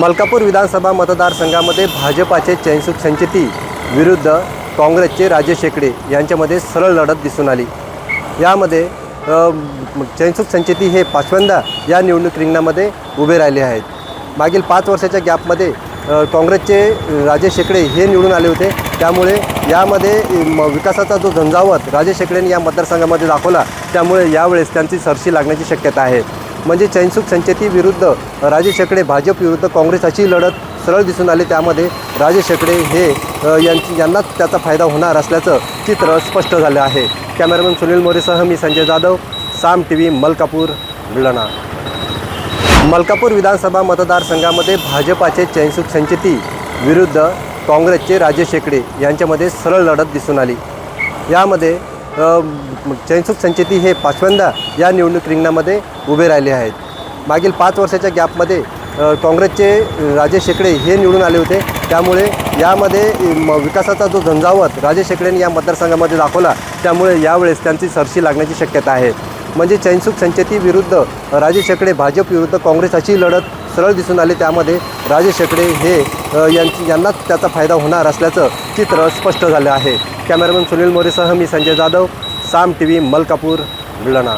मलकापूर विधानसभा मतदारसंघामध्ये भाजपाचे चैनसुख संचेती विरुद्ध काँग्रेसचे राजे शेकडे यांच्यामध्ये सरळ लढत दिसून आली. यामध्ये चैनसुख संचेती हे पाचव्यांदा या निवडणूक रिंगणामध्ये उभे राहिले आहेत. मागील पाच वर्षाच्या गॅपमध्ये काँग्रेसचे राजेश राजे शेकडे हे निवडून आले होते. त्यामुळे यामध्ये म- विकासाचा जो झंझावत राजे शेकडेंनी या मतदारसंघामध्ये दाखवला त्यामुळे यावेळेस त्यांची सरशी लागण्याची शक्यता आहे. म्हणजे चैनसुख संचेती विरुद्ध राजे शेकडे भाजप विरुद्ध काँग्रेस अशी लढत सरळ दिसून आली. त्यामध्ये राजे शेकडे हे यांची यांनाच त्याचा फायदा होणार असल्याचं चित्र स्पष्ट झालं आहे. कॅमेरामन सुनील मोरेसह मी संजय जाधव साम टी व्ही मलकापूर बुलढाणा. मलकापूर विधानसभा मतदारसंघामध्ये भाजपाचे चैनसुख संचेती विरुद्ध काँग्रेसचे राजे शेकडे यांच्यामध्ये सरळ लढत दिसून आली. यामध्ये चैनसुख संचेती हे पाचव्यांदा या निवडणूक रिंगणामध्ये उभे राहिले आहेत. मागील पाच वर्षाच्या गॅपमध्ये काँग्रेसचे राजेश राजे शेकडे हे निवडून आले होते. त्यामुळे यामध्ये म- विकासाचा जो झंझावत राजे शेकडेंनी या मतदारसंघामध्ये दाखवला त्यामुळे यावेळेस त्यांची सरशी लागण्याची शक्यता आहे. म्हणजे चैनसुख संचेती विरुद्ध राजेश शेकडे भाजप विरुद्ध काँग्रेस अशी लढत सरळ दिसून आली. त्यामध्ये राजेश शेकडे हे यांची यांनाच त्याचा फायदा होणार असल्याचं चित्र स्पष्ट झालं आहे. कॅमेरामन सुनील मोरेसह मी संजय जाधव साम टी व्ही मलकापूर बुलढाणा.